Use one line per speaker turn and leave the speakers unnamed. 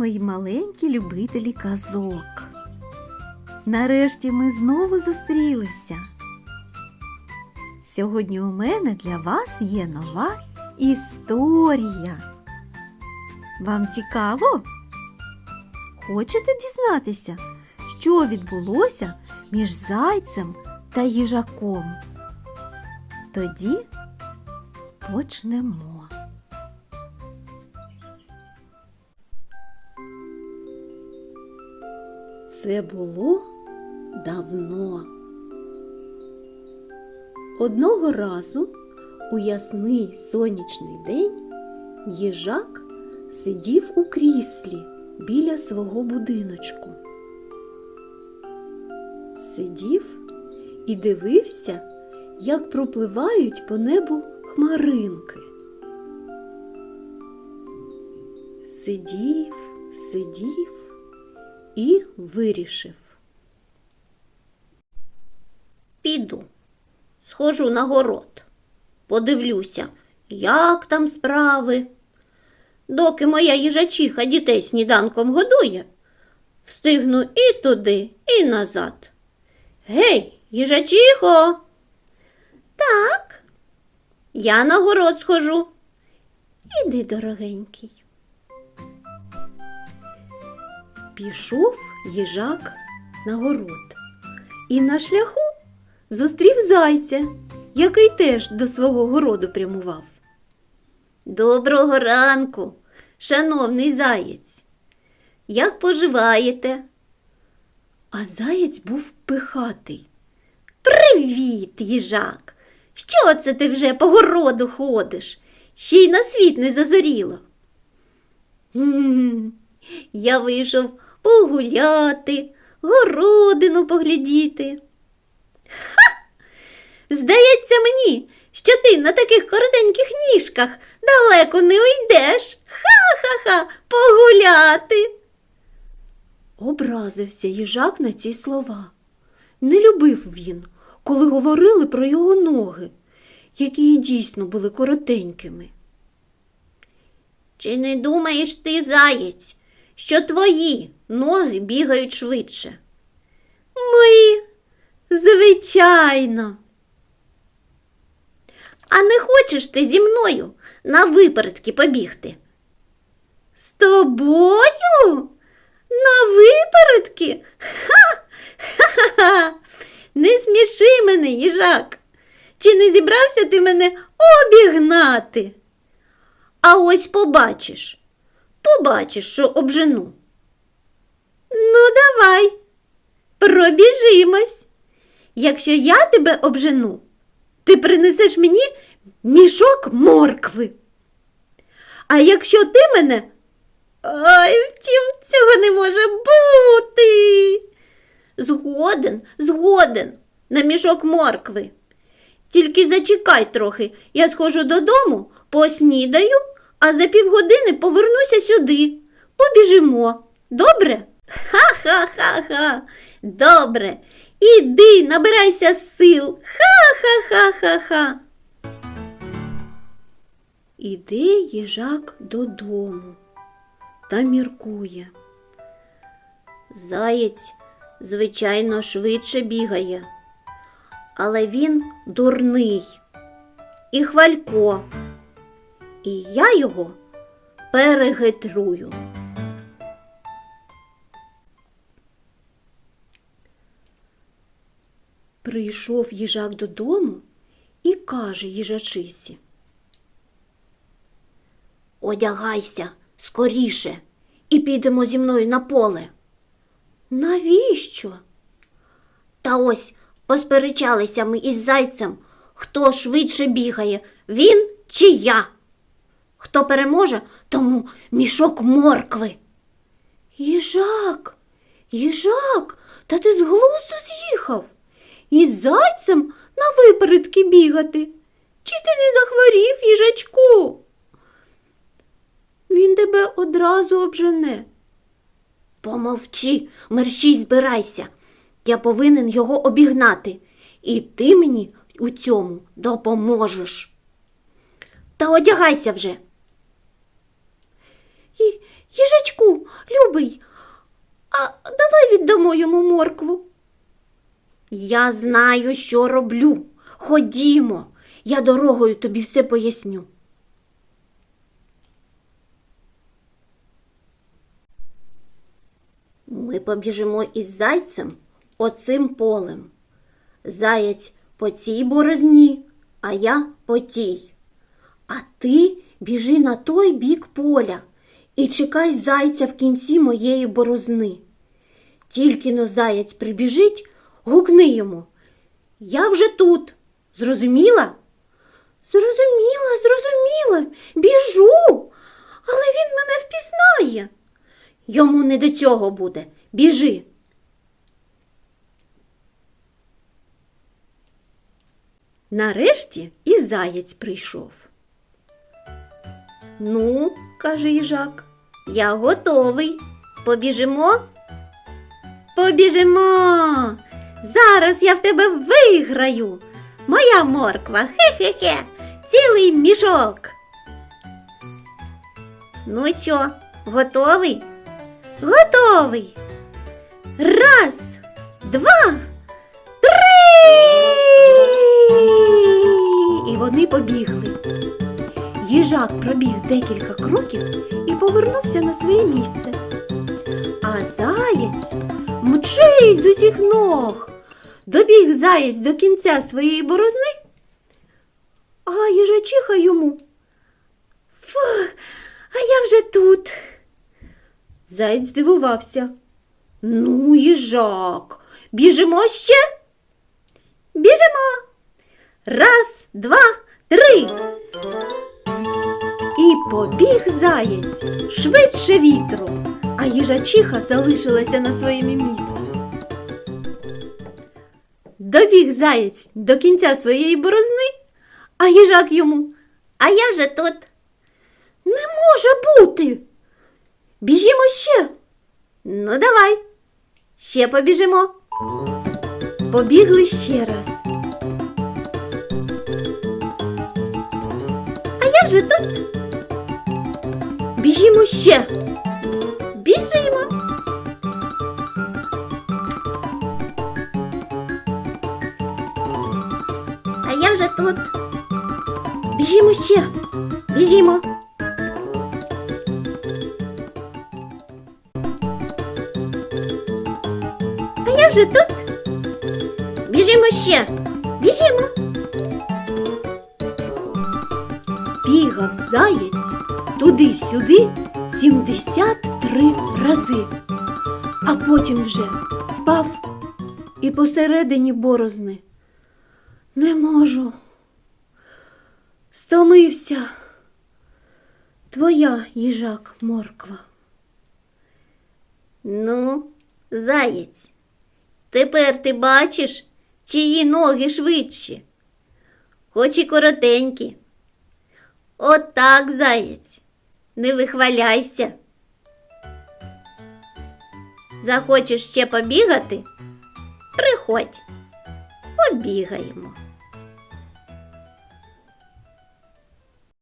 мої маленькі любителі казок. Нарешті ми знову зустрілися. Сьогодні у мене для вас є нова історія. Вам цікаво? Хочете дізнатися, що відбулося між зайцем та їжаком? Тоді почнемо. Це було давно. Одного разу у ясний сонячний день їжак сидів у кріслі біля свого будиночку. Сидів і дивився, як пропливають по небу хмаринки. Сидів, сидів і вирішив.
Піду, схожу на город, подивлюся, як там справи. Доки моя їжачиха дітей сніданком годує, встигну і туди, і назад. Гей, їжачихо. Так, я на город схожу. Іди, дорогенький.
Пішов їжак на город і на шляху зустрів зайця, який теж до свого городу прямував.
Доброго ранку, шановний заєць. Як поживаєте?
А заєць був пихатий.
Привіт, їжак. Що це ти вже по городу ходиш? Ще й на світ не зазоріло. «М, Я вийшов погуляти, городину поглядіти. Ха! Здається мені, що ти на таких коротеньких ніжках далеко не уйдеш. Ха-ха-ха, погуляти.
Образився їжак на ці слова. Не любив він, коли говорили про його ноги, які і дійсно були коротенькими.
Чи не думаєш ти, заєць, що твої ноги бігають швидше?
Мої, звичайно.
А не хочеш ти зі мною на випередки побігти?
З тобою? На випередки? Ха! Ха-ха-ха! Не сміши мене, їжак. Чи не зібрався ти мене обігнати?
А ось побачиш, побачиш, що обжену.
Ну, давай, пробіжимось. Якщо я тебе обжену, ти принесеш мені мішок моркви. А якщо ти мене. Ай, втім, цього не може бути.
Згоден, згоден на мішок моркви. Тільки зачекай трохи, я схожу додому, поснідаю, а за півгодини повернуся сюди. Побіжимо. Добре? Ха-ха-ха-ха. Добре. Іди, набирайся сил. Ха-ха-ха-ха-ха.
Іде їжак додому та міркує.
Заєць, звичайно, швидше бігає, але він дурний і хвалько, і я його перехитрую.
Прийшов їжак додому і каже їжачисі.
Одягайся скоріше і підемо зі мною на поле.
Навіщо?
Та ось посперечалися ми із зайцем, хто швидше бігає, він чи я. Хто переможе, тому мішок моркви.
Їжак, їжак, та ти з глузду з'їхав. Із зайцем на випередки бігати. Чи ти не захворів, їжачку? Він тебе одразу обжене.
Помовчи, мерщій збирайся. Я повинен його обігнати, і ти мені у цьому допоможеш. Та одягайся вже.
Їжачку, Любий, а давай віддамо йому моркву.
Я знаю, що роблю. Ходімо, я дорогою тобі все поясню. Ми побіжимо із зайцем оцим полем. Заєць по цій борозні, а я по тій. А ти біжи на той бік поля і чекай зайця в кінці моєї борозни. Тільки но заєць прибіжить, гукни йому. Я вже тут. Зрозуміла? Зрозуміла, зрозуміла, біжу, але він мене впізнає. Йому не до цього буде. Біжи.
Нарешті і заєць прийшов.
Ну, каже їжак, я готовий. Побіжимо?
Побіжимо. Зараз я в тебе виграю. Моя морква, хе-хе-хе, цілий мішок.
Ну що, готовий?
Готовий. Раз, два, три. І вони побігли. Їжак пробіг декілька кроків і повернувся на своє місце. А заєць мчить з усіх ног. Добіг заєць до кінця своєї борозни, а їжачиха йому. Фу, а я вже тут. Заєць здивувався. Ну, їжак, біжимо ще? Біжимо. Раз, два, три. Побіг заєць швидше вітру, а їжачиха залишилася на своєму місці. Добіг заєць до кінця своєї борозни, а їжак йому.
А я вже тут.
Не може бути. Біжімо ще. Ну, давай. Ще побіжимо. Побігли ще раз. А я вже тут. Біжімо ще. Біжимо.
А я вже тут.
Біжімо ще. Біжімо. А я вже тут.
Біжимо ще.
Біжімо. Бігав заєць туди-сюди 73 рази, а потім вже впав і посередині борозни. Не можу. Стомився. Твоя їжак морква.
Ну, заєць. Тепер ти бачиш, чиї ноги швидші, хоч і коротенькі. Отак, заєць, не вихваляйся. Захочеш ще побігати? Приходь, побігаємо.